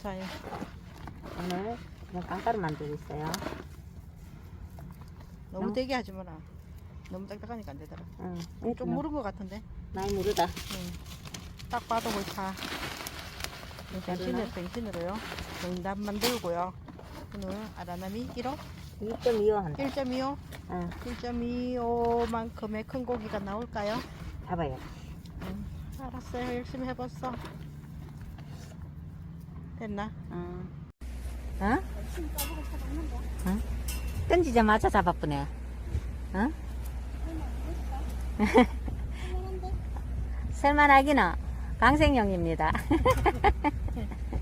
자요. 오늘 그냥 깡가루 만들고 있어요. 너무 응? 되게 하지 마라. 너무 딱딱하니까 안 되더라. 응. 좀 무른 것 같은데. 많이 무르다. 응. 딱 봐도 그렇다. 뱅신으로, 뱅신으로요. 농담 만들고요. 오늘 아라나미 1호? 2.25 한다. 1.25? 응. 1.25만큼의 큰 고기가 나올까요? 잡아요. 응. 알았어요. 열심히 해봤어. 됐나? 응. 어? 응? 던지자마자 잡아보네. 응? 쓸만하기는 강생용입니다.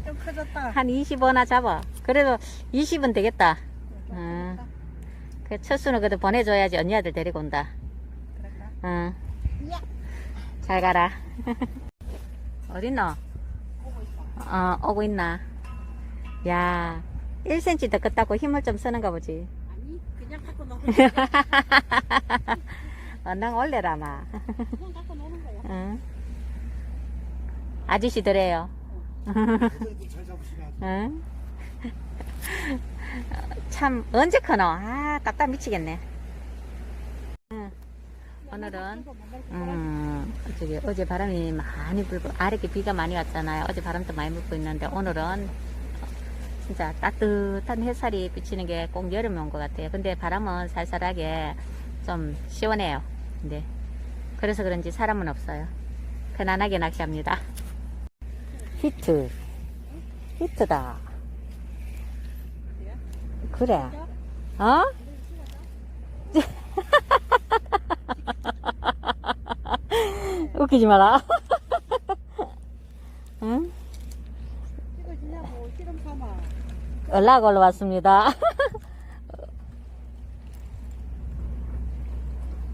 좀 커졌다. 한 20원나 잡아. 그래도 20은 되겠다. 응. 그 첫수는 그래도 보내줘야지 언니아들 데리고 온다. 응. 잘 가라. 어딨노? 어, 오고 있나? 야, 1cm 더 컸다고 힘을 좀 쓰는가 보지. 아니, 그냥 갖고 노는 언능 올래라, 마. 그냥 갖고 노는 거야. 응. 아저씨들이에요. 응? 참, 언제 커노? 아, 답답 미치겠네. 응. 오늘은, 음, 저기, 어제 바람이 많이 불고, 아래께 비가 많이 왔잖아요. 어제 바람도 많이 불고 있는데, 오늘은 진짜 따뜻한 햇살이 비치는 게 꼭 여름에 온것 같아요. 근데 바람은 살살하게 좀 시원해요. 근데, 그래서 그런지 사람은 없어요. 편안하게 낚시합니다. 히트. 히트다. 그래. 어? 웃기지 마라. 응? 연락 올라 왔습니다.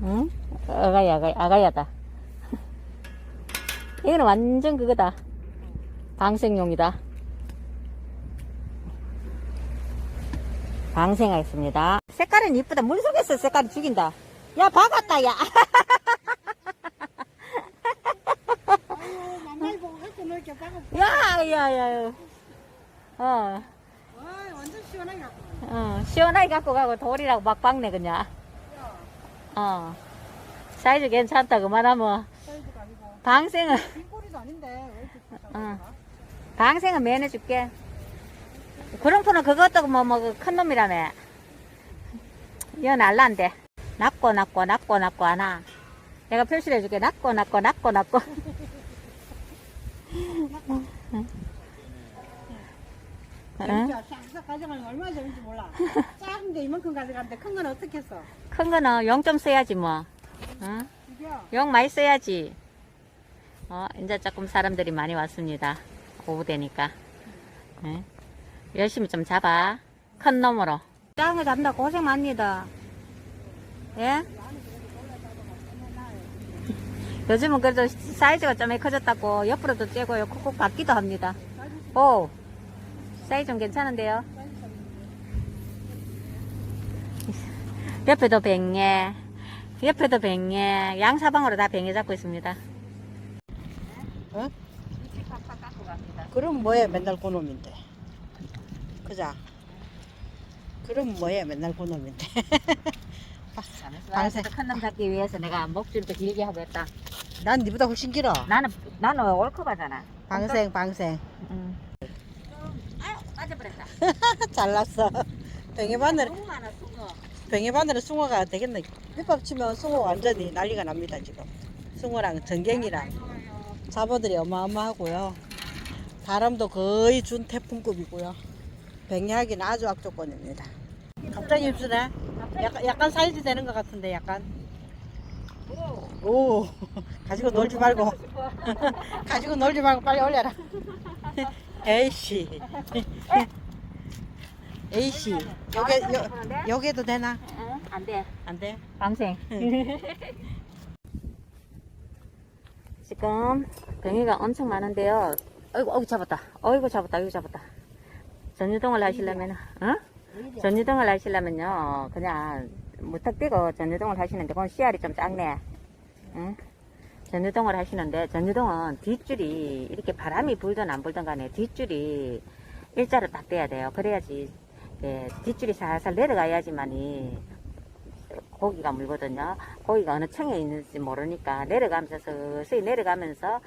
응? 아가야, 아가야, 아가야다. 이거는 완전 그거다. 방생용이다. 방생하겠습니다. 색깔은 이쁘다. 물 속에서 색깔이 죽인다. 야, 박았다, 야. 아유, 놀게 박아. 야, 야, 야. 어, 와, 완전 시원하게 갖고. 어, 시원하게 갖고 가고 돌이라고 막 박네, 그냥. 어. 사이즈 괜찮다, 그만하면. 사이즈가 아니고. 방생은, 빈꼬리도 아닌데, 왜 이렇게 응. 방생은 면해줄게. 구름포는 그것도 뭐, 뭐, 그큰 놈이라며. 이건 알란데. 낫고, 낫고, 낫고, 낫고, 하나. 내가 표시를 해줄게. 낫고, 낫고, 낫고, 낫고. 응? 가져가면 얼마나 재밌는지 몰라. 작은 게 이만큼 가져갔는데 큰 건 어떻게 했어? 큰 거는 0점 써야지, 뭐. 응? 이겨. 영 많이 써야지. 어, 이제 조금 사람들이 많이 왔습니다. 오후 되니까. 예. 열심히 좀 잡아. 큰 놈으로. 거 잡는다 고생 많습니다. 예? 요즘은 그래도 사이즈가 좀 커졌다고 옆으로도 째고요. 콕콕 받기도 합니다. 오, 사이즈 좀 괜찮은데요? 옆에도 뱅에, 옆에도 뱅에, 양사방으로 다 뱅에 잡고 있습니다. 어? 그럼 뭐해 맨날 그놈인데. 그자. 그럼 뭐해 맨날 그놈인데. 방생 큰놈 잡기 위해서 내가 목줄도 길게 하고 했다. 난 니보다 훨씬 길어. 나는 나는 올컵하잖아. 방생 방생. 응. 아유 빠져버렸다. 잘났어. 병에 바늘 너무 많아 숭어. 병에 바늘은 숭어가 되겠네. 밑밥 치면 숭어 완전히 난리가 납니다 지금. 숭어랑 전갱이랑 잡어들이 어마어마하고요. 바람도 거의 준 태풍급이고요. 병해하기는 아주 악조건입니다. 갑자기 입술에 약간, 약간 사이즈 되는 것 같은데 약간. 오 가지고 놀지 말고 가지고 놀지 말고 빨리 올려라. 에이씨 에이씨 여기 여, 여기도 되나? 응, 안 돼. 안 돼? 방생. 지금 병이가 엄청 많은데요. 어이구, 어이구 잡았다. 어이구 잡았다. 어이구 잡았다. 전유동을 하시려면, 어? 전유동을 하시려면요, 그냥 무턱대고 전유동을 하시는데, 그건 씨알이 좀 작네. 응? 전유동을 하시는데, 전유동은 뒷줄이, 이렇게 바람이 불든 안 불든 간에 뒷줄이 일자로 딱 돼야 돼요. 그래야지 예, 뒷줄이 살살 내려가야지만이 고기가 물거든요. 고기가 어느 층에 있는지 모르니까 내려가면서 서서히 내려가면서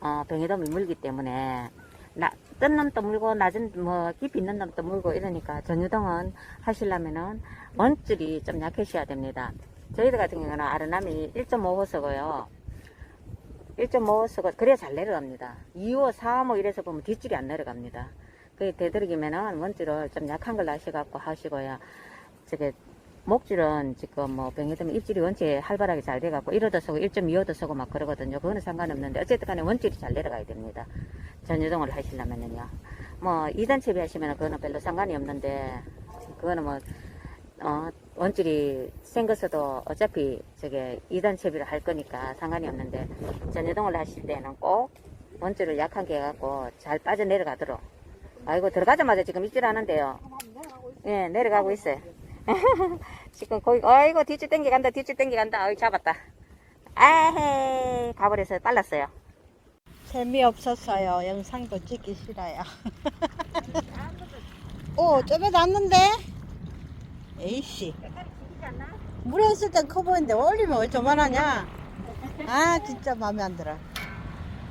어, 병에돔이 물기 때문에 나, 뜬 놈도 물고 낮은 뭐 깊이 있는 놈도 물고 이러니까 전유동은 하시려면은 원줄이 좀 약해셔야 됩니다. 저희들 같은 경우는 아르남이 1.5호석고요. 1.5호석은 그래야 잘 내려갑니다. 2호, 3호 이래서 보면 뒷줄이 안 내려갑니다. 그 되도록이면은 원줄을 좀 약한 걸로 하셔갖고 하시고요. 저게 목줄은 지금 뭐 병에되면 입질이 원체 활발하게 잘 돼갖고 1호도 서고 1.2호도 서고 막 그러거든요. 그거는 상관없는데 어쨌든 간에 원줄이 잘 내려가야 됩니다. 전유동을 하시려면은요. 뭐 2단 채비 하시면 그거는 별로 상관이 없는데 그거는 뭐 어, 원줄이 생겨서도 어차피 저게 2단 채비를 할 거니까 상관이 없는데 전유동을 하실 때는 꼭 원줄을 약한 게 해갖고 잘 빠져내려가도록 아이고 들어가자마자 지금 입질 하는데요. 예, 내려가고 있어요. 지금 거기, 어이구, 뒤줄 땡겨 간다, 뒤줄 땡겨 간다. 어이, 잡았다. 아헤, 가버려서 빨랐어요. 재미없었어요. 영상도 찍기 싫어요. 오, 쩌매 났는데? 에이씨. 물에 있을 땐 커 보이는데 올리면 왜 저만하냐? 아, 진짜 마음에 안 들어.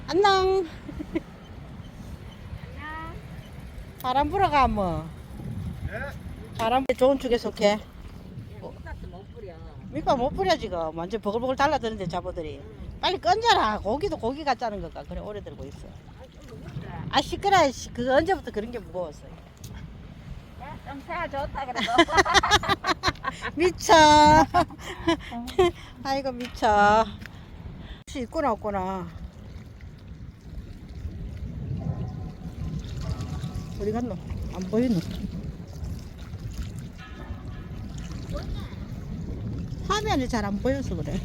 안녕. 바람 불어가, 뭐. 바람 좋은 축에 속해. 밑밥 못 뿌려, 지금. 완전 버글버글 달라드는데, 잡어들이. 빨리 건져라. 고기도 고기 같자는 거가. 그래, 오래 들고 있어. 아, 시끄러. 씨. 그 언제부터 그런 게 무거웠어요. 좀사 좋다, 그래도. 미쳐. 아이고 미쳐. 혹시 있구나 없구나. 어디 갔노? 안 보이노? 화면이 잘 안 보여서 그래.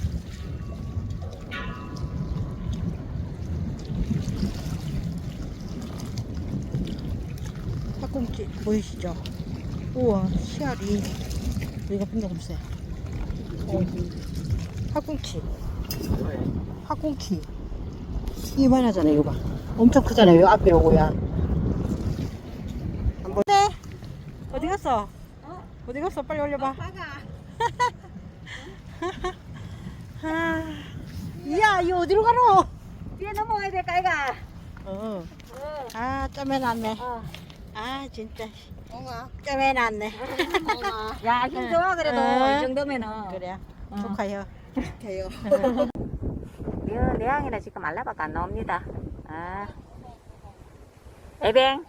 팔꿈치 보이시죠? 우와 씨알이 여기가 어. 팔꿈치 팔꿈치 이만하잖아요 이거 봐 엄청 크잖아요 요 앞에 요거야 안 보... 네 어디 갔어? 어디 갔어? 빨리 올려봐 아, 이야 이 어디로 가노? 위에 넘어가야 될까, 이가? 어. 아 쩌매났네 어. 아 진짜 쩌매났네 야, 힘 좋아, 그래도. 어. 이 정도면은. 그래 어. 축하해요 축하해요 여, 내항이나 지금 알라밖에 안 나옵니다. 아. 에뱅.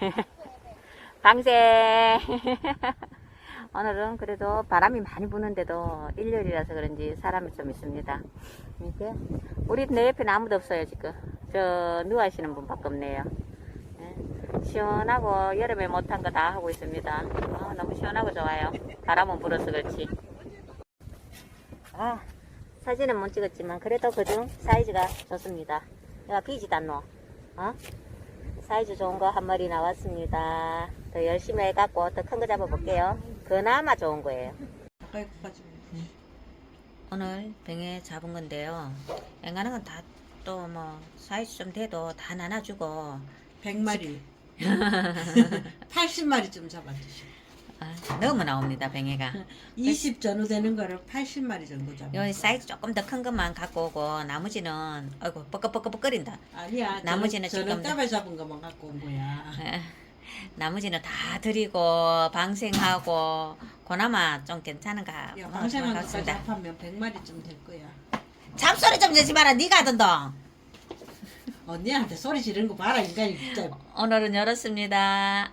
방생. 오늘은 그래도 바람이 많이 부는데도 일요일이라서 그런지 사람이 좀 있습니다. 이렇게 우리 내 옆에는 아무도 없어요 지금. 저 누워하시는 분밖에 없네요. 예. 시원하고 여름에 못한 거 다 하고 있습니다. 아, 너무 시원하고 좋아요. 바람은 불어서 그렇지. 아, 사진은 못 찍었지만 그래도 그중 사이즈가 좋습니다. 내가 비지도 않노. 어? 사이즈 좋은 거 한 마리 나왔습니다. 더 열심히 해갖고 더 큰 거 잡아볼게요. 그나마 좋은 거예요. 오늘 병에 잡은 건데요. 앵간한 건 다 또 뭐 사이즈 좀 돼도 다 나눠주고 100마리 80마리쯤 잡아주시 아, 너무 나옵니다 병에가. 20 전후 되는 거를 80마리 정도 잡아 요 사이즈 조금 더 큰 것만 갖고 오고 나머지는 아이고 뻐끄뻐끄뻐거린다. 아니야 나머지는 저는 지금 따발 잡은 것만 갖고 온 거야 에, 나머지는 다 드리고 방생하고 그나마 좀 괜찮은가 야 어, 방생한 것까지 고맙습니다. 합하면 100마리쯤 될 거야 잡소리 좀 내지 마라 네가 하던 동 언니한테 소리 지르는 거 봐라 인간이 진짜. 오늘은 열었습니다